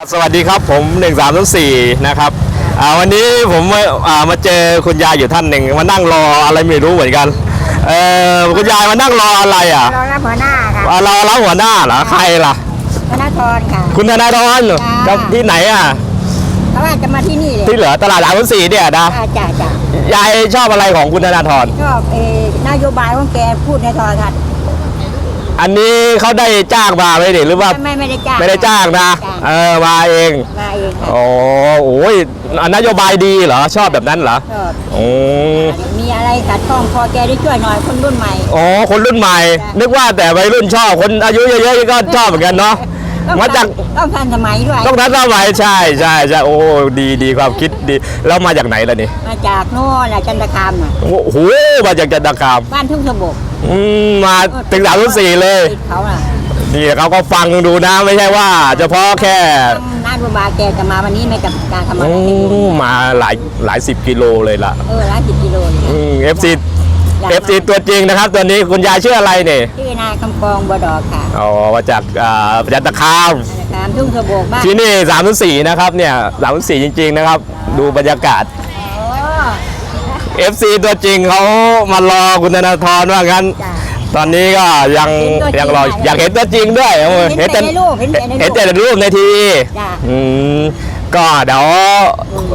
สวัสดีครับผม1 3 2 4นะครับอ่าวันนี้ผมมาอ่ามาเจอคุณยายอยู่ท่านหนึ่งมานั่งรออะไรไม่รู้เหมือนกันเออคุณยายมานั่งรออะไรอะรอรับหัวหน้าค่ะอ่ารอรับหัวหน้าเหรอใครล่ะธนาธรค่ะคุณธนาธรจ้าจะที่ไหนอะเขาว่าจะมาที่นี่เลยที่เหลือตลาดสามสี่เนี่ยนะจ้าจ้าจ้ายายชอบอะไรของคุณธนาธรชอบเออนโยบายของแกพูดในโทรทัศน์ อันนี้เขาได้จ้างมาไหมดิหรือว่าไม่ไม่ได้จ้างไม่ได้จ้างนะจ้างเออมาเองมาเองค่ะโอ้โอ้ยนโยบายดีเหรอชอบแบบนั้นเหรอชอบโอ้มีอะไรขัดข้องพอแกได้ช่วยหน่อยคนรุ่นใหม่อ๋อคนรุ่นใหม่จ้ะนึกว่าแต่วัยรุ่นชอบคนอายุเยอะๆก็ชอบเหมือนกันเนาะต้องมาจากต้องทันสมัยด้วยต้องทันสมัยใช่ใช่ใช่โอ้ดีดีความคิดดีแล้วมาจากไหนล่ะนี่มาจากโน่นน่ะจันทคามน่ะโอ้โหมาจากจันทคามบ้านทุ่งสมบก อืมมาถึงสามรุ่นสี่เลยติดเขาน่ะนี่เขาก็ฟังดูนะไม่ใช่ว่าเฉพาะแค่ทางนายโยบายแกจะมาวันนี้ไม่กับการทำอะอืไรให้ดูมมาหลายหลายสิบกิโลเลยล่ะเออร้อยสิบกิโลเลยอืมเอฟซีอยากเอฟซีตัวจริงนะครับ ตัวนี้คุณยายชื่ออะไรเนี่ยชื่อนายคำกองบัวดอกค่ะอ๋อมาจากอ่าจันทคามตามทุ่งสมบกบ้านที่นี่สามสี่นะครับเนี่ยสามสี่จริง ๆ นะครับ ดูบรรยากาศอ๋อ FC ตัวจริงเขามารอคุณธนาธรว่างั้น จ้ะ ตอนนี้ก็ยังเห็นตัวจริงยังรอค่ะอยากเห็นตัวจริงด้วยโอ้ยเห็นแต่ในรูปเห็นแต่ในรูปเห็นแต่ในรูปในทีวีจ้ะ อืมก็เดี๋ยว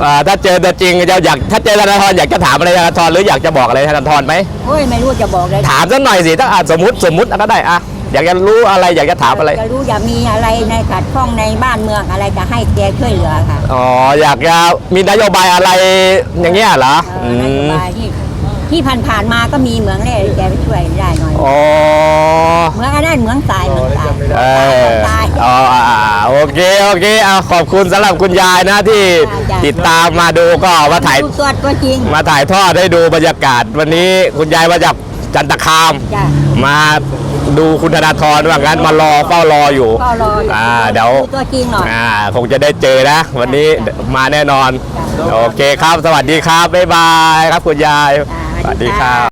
อ่าถ้าเจอตัวจริงจะอยากถ้าเจอธนาธรอยากจะถามอะไรธนาธรหรืออยากจะบอกอะไรธนาธรไหมโอ้ยไม่รู้จะบอกเลยถามสักหน่อยสิถ้าอะสมมติสมมติก็ได้อะ อยากจะรู้อะไรอยากจะถามอะไร จะรู้อย่ามีอะไรในขัดข้องในบ้านเมืองอะไรจะให้แกช่วยเหลือค่ะอ๋ออยากจะมีนโยบายอะไรอย่างเงี้ยเหรอเออนโยมบายที่ที่ผ่านๆมาก็มีเหมืองแร่ที่แกไปช่วยได้หน่อยอ๋อเหมืองอันนั้นเหมืองทรายเหมืองทรายเออทราย อ๋ออ่าโอเคโอเคเอาขอบคุณสำหรับคุณยายนะที่จ้ะ ติดตามมาดูก็มาถ่าย ดูตัวตัวจริง มาถ่ายทอดให้ดูบรรยากาศ วันนี้คุณยายมาจากจันตคาม จ้ะ มา ดูคุณธนาธรว่างั้นมารอเฝ้ารออยู่ก็รออ่าเดี๋ยวตัวจริงหน่อย อ่าคงจะได้เจอนะ วันนี้จ้ะมาแน่นอนจ้ะโอเคครับ สวัสดีครับ บ๊ายบายครับคุณยายจ้ะสวัสดีคค่ะรับ